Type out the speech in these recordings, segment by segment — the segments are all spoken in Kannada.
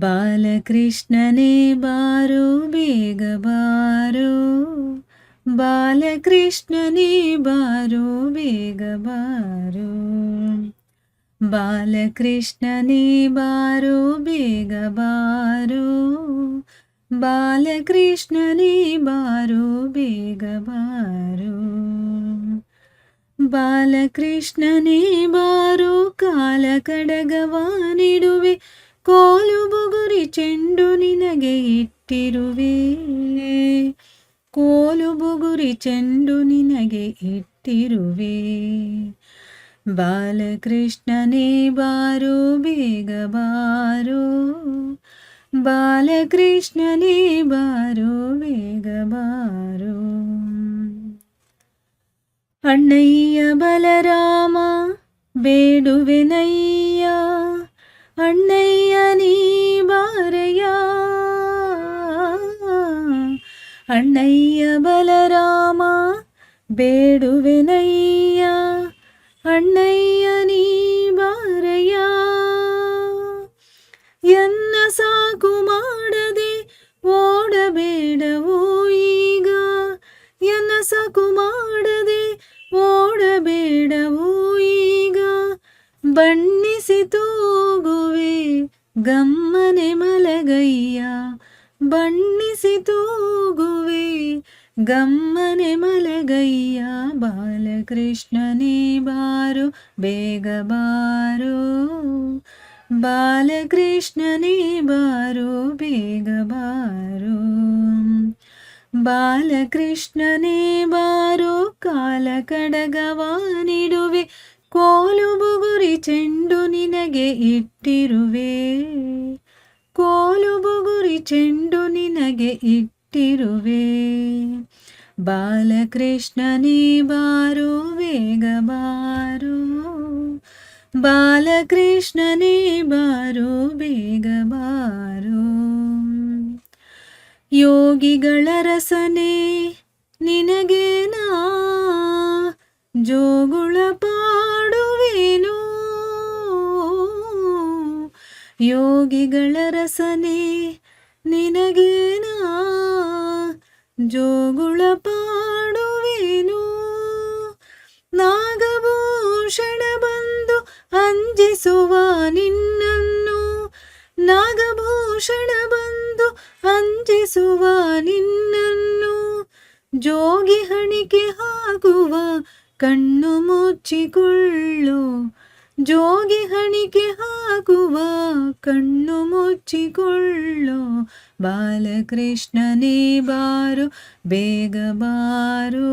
बालकृष्णने बारो बेगबारो बालकृष्णने बारो बेगबारो बालकृष्णने बारो बेगबारो बालकृष्णने बारो बेगबारो बालकृष्णने बारो कालकडगवानिडुवे। ಚೆಂಡು ನಿನಗೆ ಇಟ್ಟಿರುವೆ ಕೋಲು ಬುಗುರಿ ಚೆಂಡು ನಿನಗೆ ಇಟ್ಟಿರುವೆ ಬಾಲಕೃಷ್ಣನೇ ಬಾರೋ ಬೇಗ ಬಾರೋ ಬಾಲಕೃಷ್ಣನೇ ಬಾರೋ ಬೇಗ ಬಾರೋ ಅಣ್ಣಯ್ಯ ಬಲರಾಮ ಬೇಡುವೆನಯ್ಯ ಅಣ್ಣಯ್ಯ ಅಣ್ಣಯ್ಯ ಬಲರಾಮ ಬೇಡುವೆನಯ್ಯ ಅಣ್ಣಯ್ಯ ನೀ ಬಾರಯ್ಯ. ಎನ್ನ ಸಾಕು ಮಾಡದೆ ಓಡಬೇಡವೋ ಈಗ? ಎನ್ನ ಸಾಕು ಮಾಡದೆ ಓಡಬೇಡವೋ ಈಗ? ಬಣ್ಣಿಸಿ ತೂಗುವೆ ಗಮ್ಮನೆ ಮಲಗಯ್ಯ. ಬಣ್ಣಿಸಿ ತೂಗುವೆ ಗಮ್ಮನೆ ಮಲಗಯ್ಯ ಬಾಲಕೃಷ್ಣನೇ ಬಾರು, ಬೇಗ ಬಾರು. ಬಾಲಕೃಷ್ಣನೇ ಬಾರು, ಬೇಗ ಬಾರು. ಬಾಲಕೃಷ್ಣನೇ ಬಾರು, ಕಾಲ ಕಡಗವ ನೀಡುವೆ. ಕೋಲು ಬುಗುರಿ ಚೆಂಡು ನಿನಗೆ ಇಟ್ಟಿರುವೆ. ಬುಗುರಿ ಚೆಂಡು ನಿನಗೆ ಇಟ್ಟಿರುವೆ. ಬಾಲಕೃಷ್ಣನೇ ಬಾರು, ಬೇಗ ಬಾರು. ಬಾಲಕೃಷ್ಣನೇ ಬಾರು, ಬೇಗ ಬಾರು. ಯೋಗಿಗಳ ರಸನೆ ನಿನಗೆ ನಾ ಜೋಗುಳ ಪಾಡುವೆನು. ಯೋಗಿಗಳ ರಸನೆ ನಿನಗೆ ನಾ ಜೋಗುಳ ಪಾಡುವೇನು? ನಾಗಭೂಷಣ ಬಂದು ಅಂಜಿಸುವ ನಿನ್ನನ್ನು. ನಾಗಭೂಷಣ ಬಂದು ಅಂಜಿಸುವ ನಿನ್ನನ್ನು. ಜೋಗಿ ಹಣಿಕೆ ಹಾಕುವ ಕಣ್ಣು ಮುಚ್ಚಿಕೊಳ್ಳು. ಜೋಗಿ ಹಣಿಕೆ ಹಾಕುವ ಕಣ್ಣು ಮುಚ್ಚಿಕೊಳ್ಳು ಬಾಲಕೃಷ್ಣನೇ ಬಾರು ಬೇಗ ಬಾರು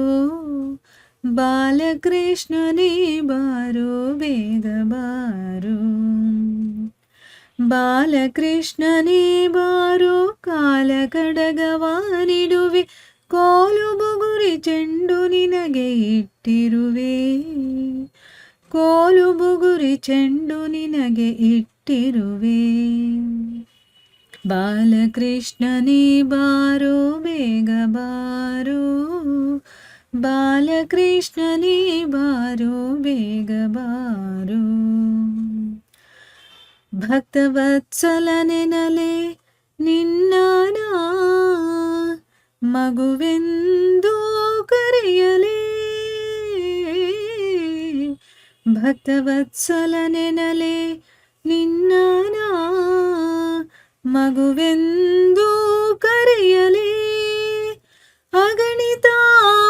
ಬಾಲಕೃಷ್ಣನೇ ಬಾರು ಬೇಗ ಬಾರು ಬಾಲಕೃಷ್ಣನೇ ಬಾರು ಕಾಲ ಕಡಗವ ನೀಡುವೆ ಕೋಲು ಬುಗುರಿ ಚೆಂಡು ನಿನಗೆ ಇಟ್ಟಿರುವೆ ಕೋಲು ಬುಗುರಿ ಚೆಂಡು ನಿನಗೆ ಇಟ್ಟಿರುವೆ. ಬಾಲಕೃಷ್ಣನೇ ಬಾರೋ, ಬೇಗ ಬಾರೋ. ಬಾಲಕೃಷ್ಣನೇ ಬಾರೋ, ಬೇಗ ಬಾರೋ. ಭಕ್ತವತ್ಸಲನೆನಲೆ ನಿನ್ನ ಮಗುವೆಂದು ಕರೆಯಲೇ ಭಕ್ತವತ್ಸಲನೆನಲೆ ನಿನ್ನ ಮಗುವೆಂದು ಕರೆಯಲೇ. ಅಗಣಿತ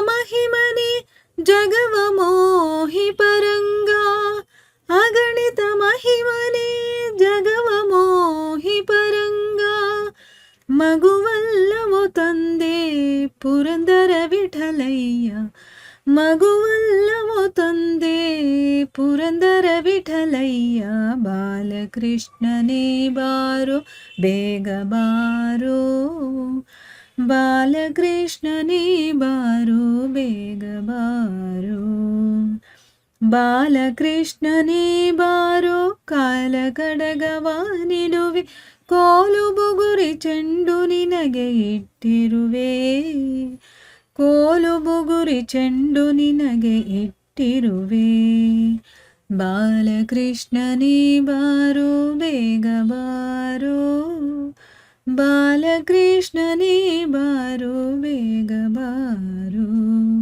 ಮಹಿಮನೆ ಜಗವ ಮೋಹಿ ಪರಂಗ. ಅಗಣಿತ ಮಹಿಮನೆ ಜಗವ ಮೋಹಿ ಪರಂಗ. ಮಗುವಲ್ಲವೋ ತಂದೆ ಪುರಂದರ ವಿಠಲಯ್ಯ. ಮಗುವಲ್ಲವೋ ತಂದೆ ಪುರಂದರ ವಿಠಲಯ್ಯ ಬಾಲಕೃಷ್ಣನೇ ಬಾರೋ ಬೇಗ ಬಾರೋ ಬಾಲಕೃಷ್ಣನೇ ಬಾರೋ ಬೇಗ ಬಾರೋ ಬಾಲಕೃಷ್ಣನೇ ಬಾರೋ ಕಾಲ ಕಡಗವ ನಿಡುವೆ ಕೋಲು ಬುಗುರಿ ಚೆಂಡು ನಿನಗೆ ಇಟ್ಟಿರುವೆ ಕೋಲುಬುಗುರಿ ಚೆಂಡು ನಿನಗೆ ಇಟ್ಟಿರುವೆ ಬಾಲಕೃಷ್ಣನೇ ने ಬೇಗ बारो ಬಾಲಕೃಷ್ಣನೇ बालकृष्णनी ಬೇಗ बेगबारो